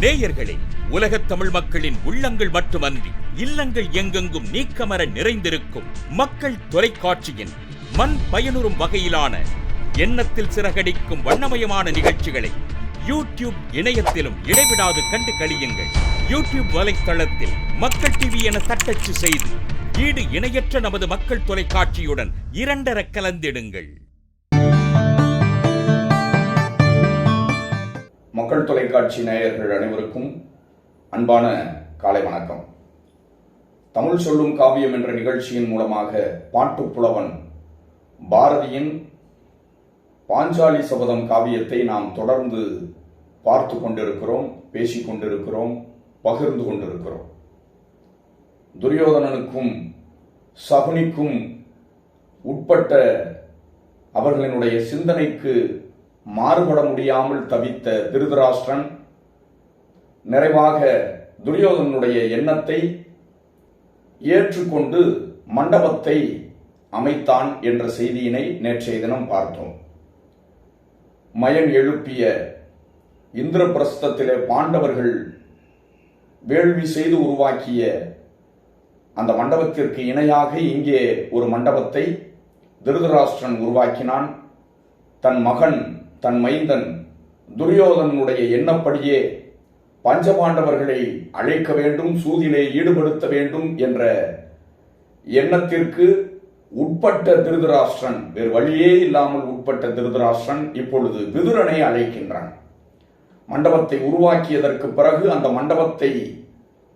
நேயர்களே உலகத் தமிழ் மக்களின் உள்ளங்கள் மட்டுமன்றி இல்லங்கள் எங்கெங்கும் நீக்கமர நிறைந்திருக்கும் மக்கள் தொலைக்காட்சியின் மண் பயனுறும் வகையிலான எண்ணத்தில் சிறகடிக்கும் வண்ணமயமான நிகழ்ச்சிகளை யூடியூப் இணையத்திலும் இடைவிடாது கண்டு களியுங்கள் யூடியூப் வலைத்தளத்தில் மக்கள் டிவி என தட்டச்சு செய்து ஈடு இணையற்ற நமது மக்கள் தொலைக்காட்சியுடன் இரண்டர கலந்திடுங்கள். மக்கள் தொலைக்காட்சி நேயர்கள் அனைவருக்கும் அன்பான காலை வணக்கம். தமிழ் சொல்லும் காவியம் என்ற நிகழ்ச்சியின் மூலமாக பாட்டு புலவன் பாரதியின் பாஞ்சாலி சபதம் காவியத்தை நாம் தொடர்ந்து பார்த்து கொண்டிருக்கிறோம் பேசிக் கொண்டிருக்கிறோம் பகிர்ந்து கொண்டிருக்கிறோம். துரியோதனனுக்கும் சகுனிக்கும் உட்பட்ட அவர்களினுடைய சிந்தனைக்கு மாறுபட முடியாமல் தவித்த திருதராஷ்டிரன் நிறைவாக துரியோதனனுடைய எண்ணத்தை ஏற்றுக்கொண்டு மண்டபத்தை அமைத்தான் என்ற செய்தியினை நேற்றைய தினம் பார்த்தோம். மயன் எழுப்பிய இந்திரபிரஸ்தத்திலே பாண்டவர்கள் வேள்வி செய்து உருவாக்கிய அந்த மண்டபத்திற்கு இணையாக இங்கே ஒரு மண்டபத்தை திருதராஷ்டிரன் உருவாக்கினான். தன் மகன் தன் மைந்தன் துரியோதனனுடைய எண்ணப்படியே பஞ்சபாண்டவர்களை அழைக்க வேண்டும் சூதிலே ஈடுபடுத்த வேண்டும் என்ற எண்ணத்திற்கு உட்பட்ட திருதராஷ்டிரன் வேறு வழியே இல்லாமல் உட்பட்ட திருதராஷ்டிரன் இப்பொழுது விதுரனை அழைக்கின்றான். மண்டபத்தை உருவாக்கியதற்கு பிறகு அந்த மண்டபத்தை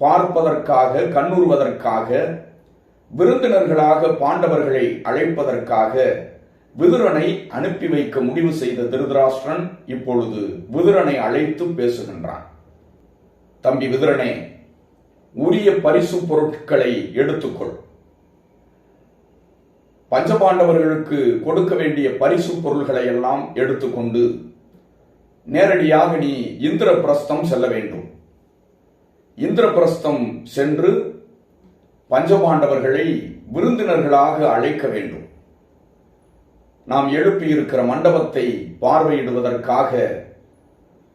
பார்ப்பதற்காக கண்ணுறுவதற்காக விருந்தினர்களாக பாண்டவர்களை அழைப்பதற்காக விதுரனை அனுப்பி வைக்க முடிவு செய்த திருதராஷ்டிரன் இப்பொழுது விதுரனை அழைத்து பேசுகின்றான். தம்பி விதுரனே உரிய பரிசு பொருட்களை எடுத்துக்கொள். பஞ்சபாண்டவர்களுக்கு கொடுக்க வேண்டிய பரிசு பொருள்களை எல்லாம் எடுத்துக்கொண்டு நேரடியாக நீ இந்திரபிரஸ்தம் செல்ல வேண்டும். இந்திரபிரஸ்தம் சென்று பஞ்சபாண்டவர்களை விருந்தினர்களாக அழைக்க வேண்டும். நாம் எழுப்பியிருக்கிற மண்டபத்தை பார்வையிடுவதற்காக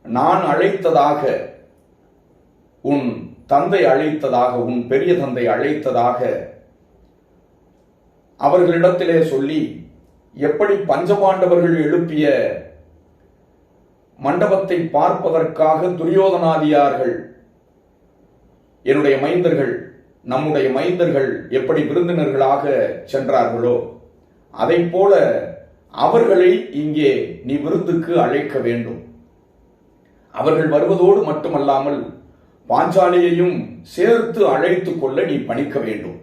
நான் அழைத்ததாக உன் தந்தை அழைத்ததாக உன் பெரிய தந்தை அழைத்ததாக அவர்களிடத்திலே சொல்லி எப்படி பஞ்சபாண்டவர்கள் எழுப்பிய மண்டபத்தை பார்ப்பதற்காக துரியோதனாதியார்கள் என்னுடைய மைந்தர்கள் நம்முடைய மைந்தர்கள் எப்படி விருந்தினர்களாக சென்றார்களோ அதை போல அவர்களை இங்கே நீ விருந்துக்கு அழைக்க வேண்டும். அவர்கள் வருவதோடு மட்டுமல்லாமல் பாஞ்சாலியையும் சேர்த்து அழைத்துக் கொள்ள நீ பணிக்க வேண்டும்.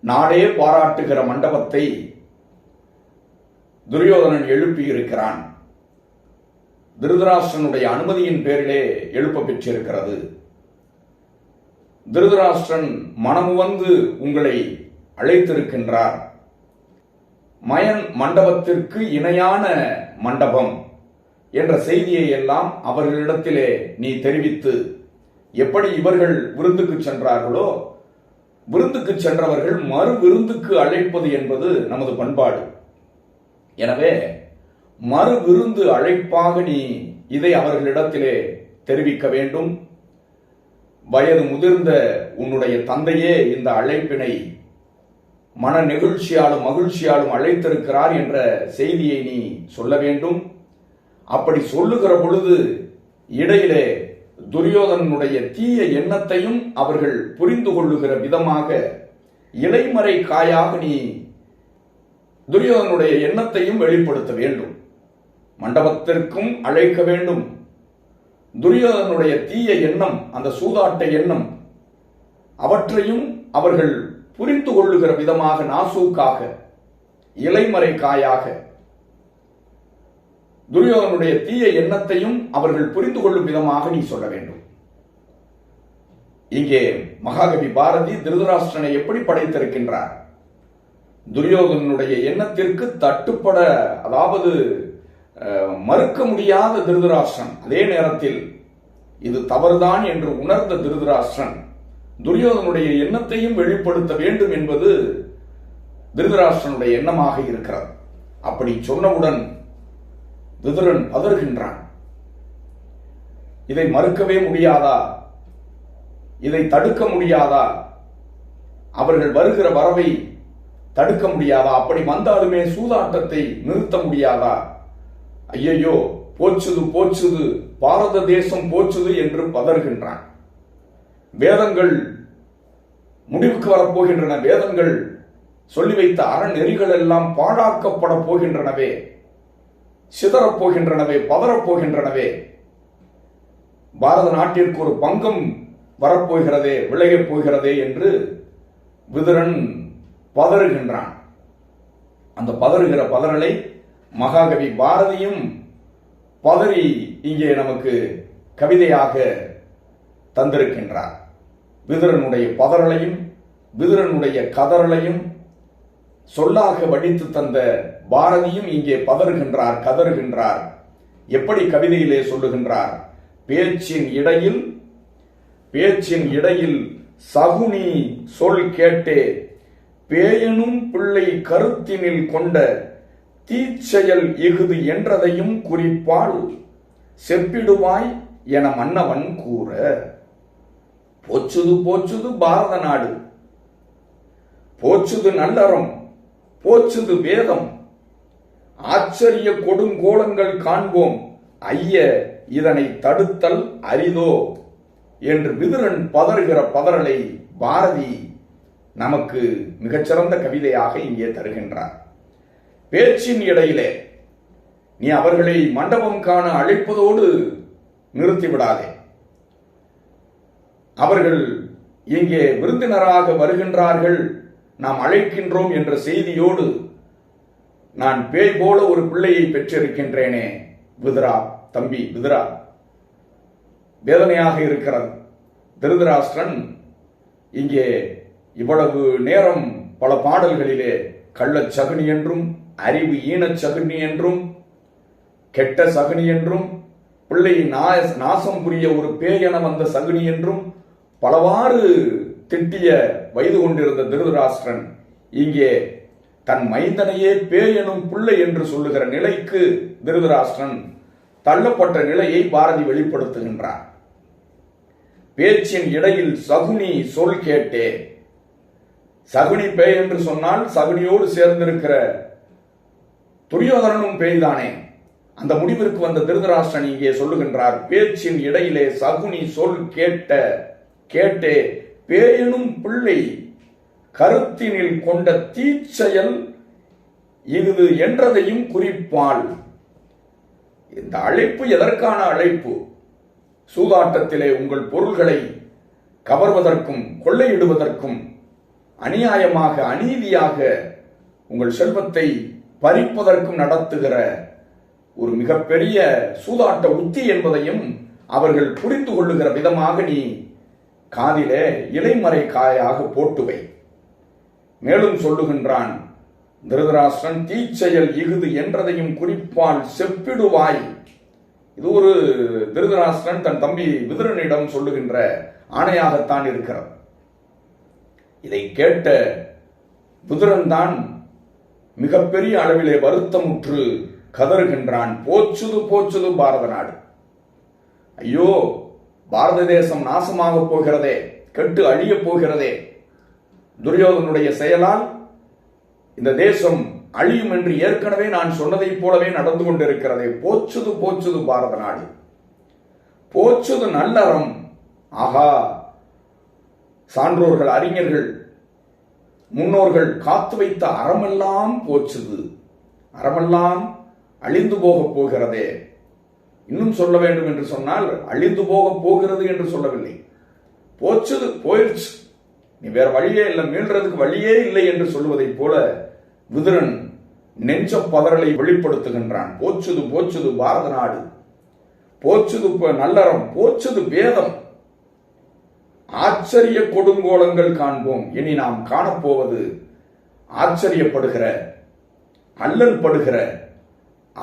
நாடே பாராட்டுகிற மண்டபத்தை துரியோதனன் எழுப்பியிருக்கிறான். திருதராஷ்டிரனுடைய அனுமதியின் பேரிலே எழுப்ப பெற்றிருக்கிறது. திருதராஷ்டிரன் மனமுவந்து உங்களை அழைத்திருக்கின்றார். மயன் மண்டபத்திற்கு இணையான மண்டபம் என்ற செய்தியை எல்லாம் அவர்களிடத்திலே நீ தெரிவித்து எப்படி இவர்கள் விருந்துக்கு சென்றார்களோ விருந்துக்கு சென்றவர்கள் மறு விருந்துக்கு அழைப்பது என்பது நமது பண்பாடு. எனவே மறு விருந்து அழைப்பாக நீ இதை அவர்களிடத்திலே தெரிவிக்க வேண்டும். வயது முதிர்ந்த உன்னுடைய தந்தையே இந்த அழைப்பினை மன நெகிழ்ச்சியாலும் மகிழ்ச்சியாலும் அழைத்திருக்கிறார் என்ற செய்தியை நீ சொல்ல வேண்டும். அப்படி சொல்லுகிற பொழுது இடையிலே துரியோதனனுடைய தீய எண்ணத்தையும் அவர்கள் புரிந்து கொள்ளுகிற விதமாக இலைமறை காயாக நீ துரியோதனுடைய எண்ணத்தையும் வெளிப்படுத்த வேண்டும். மண்டபத்திற்கும் அழைக்க வேண்டும். துரியோதனுடைய தீய எண்ணம் அந்த சூதாட்ட எண்ணம் அவற்றையும் அவர்கள் புரிந்து கொள்ளுகிற விதமாக நாசூக்காக இலைமறை காயாக துரியோதனுடைய தீய எண்ணத்தையும் அவர்கள் புரிந்து கொள்ளும் விதமாக நீ சொல்ல வேண்டும். இங்கே மகாகவி பாரதி திருதராஷ்டிரனை எப்படி படைத்திருக்கின்றார்? துரியோதனுடைய எண்ணத்திற்கு தட்டுப்பட அதாவது மறுக்க முடியாத திருதராஷ்டிரன். அதே நேரத்தில் இது தவறுதான் என்று உணர்ந்த திருதராஷ்டிரன். துரியோதனுடைய எண்ணத்தையும் வெளிப்படுத்த வேண்டும் என்பது திருதராஷ்டனுடைய எண்ணமாக இருக்கிறது. அப்படி சொன்னவுடன் விதுரன் பதறுகின்றான் இதை மறுக்கவே முடியாதா? இதை தடுக்க முடியாதா? அவர்கள் வருகிற வரவை தடுக்க முடியாதா? அப்படி வந்தாலுமே சூதாட்டத்தை நிறுத்த முடியாதா? ஐயையோ போச்சுது போச்சுது பாரத தேசம் போச்சுது என்று பதறுகின்றான். வேதங்கள் முடிவுக்கு வரப்போகின்றன. வேதங்கள் சொல்லி வைத்த அறநெறிகள் எல்லாம் பாழாக்கப்பட போகின்றனவே. சிதறப் போகின்றனவே பதறப் போகின்றனவே பாரத நாட்டிற்கு ஒரு பங்கம் வரப்போகிறதே விளையப் போகிறதே என்று விதுரன் பதறுகின்றான். அந்த பதறுகிற பதறலை மகாகவி பாரதியும் பதறி இங்கே நமக்கு கவிதையாக தந்திருக்கின்றார். விதுரனுடைய பதறலையும் விதுரனுடைய கதறலையும் சொல்லாக வடித்து தந்த பாரதியும் இங்கே பதறுகின்றார் கதறுகின்றார். எப்படி கவிதையிலே சொல்லுகின்றார்? பேச்சின் இடையில் பேச்சின் இடையில் சகுனி சொல் கேட்டே பேயனும் பிள்ளை கருத்தினில் கொண்ட தீச்செயல் இஃது என்றதையும் குறிப்பால் செப்பிடுவாய் என மன்னவன் கூற. போச்சுது போச்சுது பாரத நாடு. போச்சுது நல்லறம் போச்சுது வேதம். ஆச்சரிய கொடுங்கோலங்கள் காண்போம். ஐய இதனை தடுத்தல் அரிதோ? என்று விதுரன் பதறுகிற பதறலை பாரதி நமக்கு மிகச்சிறந்த கவிதையாக இங்கே தருகின்றார். பேச்சின் இடையிலே நீ அவர்களை மண்டபம் காண அழைப்பதோடு நிறுத்திவிடாதே. அவர்கள் இங்கே விருந்தினராக வருகின்றார்கள். நாம் அழைக்கின்றோம் என்ற செய்தியோடு நான் பேய் போல ஒரு பிள்ளையை பெற்றிருக்கின்றேனே விதுரா தம்பி விதுரா. வேதனையாக இருக்கிறது திருதராஷ்டிரன் இங்கே இவ்வளவு நேரம் பல பாடல்களிலே கள்ளச் சகுனி என்றும் அறிவு ஈனச் சகுனி என்றும் கெட்ட சகுனி என்றும் பிள்ளை நா- நாசம் புரிய ஒரு பேயென வந்த சகுனி என்றும் பலவாறு திட்டிய வயது கொண்டிருந்த திருதராஷ்டிரன் இங்கே தன் மைந்தனையே பேயெனும் பிள்ளை என்று சொல்லுகிற நிலைக்கு திருதராஷ்டிரன் தள்ளப்பட்ட நிலையை பாரதி வெளிப்படுத்துகின்றார். பேச்சின் இடையில் சகுனி சொல் கேட்டே சகுனி பேய் என்று சொன்னால் சகுனியோடு சேர்ந்திருக்கிற துரியோதனனும் பேய்தானே? அந்த முடிவிற்கு வந்த திருதராஷ்டிரன் இங்கே சொல்லுகின்றார். பேச்சின் இடையிலே சகுனி சொல் கேட்ட கேட்டே பேயனும் பிள்ளை கருத்தினில் கொண்ட தீச்செயல் இது என்றதையும் குறிப்பால் இந்த அழைப்பு எதற்கான அழைப்பு? சூதாட்டத்திலே உங்கள் பொருள்களை கவர்வதற்கும் கொள்ளையிடுவதற்கும் அநியாயமாக அநீதியாக உங்கள் செல்வத்தை பறிப்பதற்கும் நடத்துகிற ஒரு மிகப்பெரிய சூதாட்ட உத்தி என்பதையும் அவர்கள் புரிந்து கொள்ளுகிற விதமாக நீ காதிலே இலைமறை காயாக போட்டுவை. மேலும் சொல்லுகின்றான் திருதராஷ்டிரன் தீச்செயல் இஃது என்றதையும் குறிப்பால் செப்பிடுவாய். இது ஒரு திருதராஷ்டிரன் தன் தம்பி விதுரனிடம் சொல்லுகின்ற ஆணையாகத்தான் இருக்கிறது. இதை கேட்ட விதுரன் தான் மிகப்பெரிய அளவிலே வருத்தமுற்று கதறுகின்றான் போச்சுது போச்சுது பாரத நாடு ஐயோ பாரத தேசம் நாசமாக போகிறதே கெட்டு அழியப் போகிறதே. துரியோதனுடைய செயலால் இந்த தேசம் அழியும் என்று ஏற்கனவே நான் சொன்னதைப் போலவே நடந்து கொண்டிருக்கிறதே. போச்சுது போச்சுது பாரத நாடு. போச்சுது நல்லறம். ஆகா சான்றோர்கள் அறிஞர்கள் முன்னோர்கள் காத்து வைத்த அறமெல்லாம் போச்சுது. அறமெல்லாம் அழிந்து போகப் போகிறதே. இன்னும் சொல்ல வேண்டும் என்று சொன்னால் அழிந்து போகப் போகிறது என்று சொல்லவில்லை. போச்சது போயிடுச்சு. நீ வேற வழியே இல்லை மீள்றதுக்கு வழியே இல்லை என்று சொல்லுவதைப் போல விதுரன் நெஞ்ச பதறலை வெளிப்படுத்துகின்றான். போச்சுது போச்சுது பாரத நாடு. போச்சுது நல்லறம். போச்சுது வேதம் ஆச்சரிய கொடுங்கோலங்கள் காண்போம். இனி நாம் காணப்போவது ஆச்சரியப்படுகிற அல்லல் படுகிற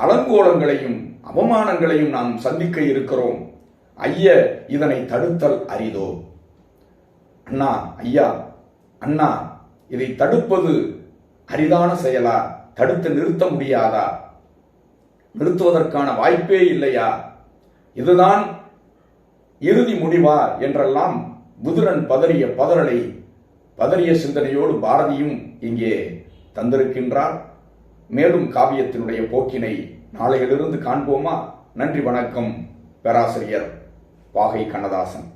அலங்கோலங்களையும் அவமானங்களையும் நாம் சந்திக்க இருக்கிறோம். ஐய இதனை தடுத்தல் அரிதோ? அண்ணா ஐயா அண்ணா இதை தடுப்பது அரிதான செயலா? தடுத்து நிறுத்த முடியாதா? நிறுத்துவதற்கான வாய்ப்பே இல்லையா? இதுதான் இறுதி முடிவா? என்றெல்லாம் புதுரன் பதறிய பதறலை பதறிய சிந்தனையோடு பாரதியும் இங்கே தந்திருக்கின்றார். மேலும் காவியத்தினுடைய போக்கினை நாளையிலிருந்து காண்போமா? நன்றி வணக்கம் பேராசிரியர் வாகை கண்ணதாசன்.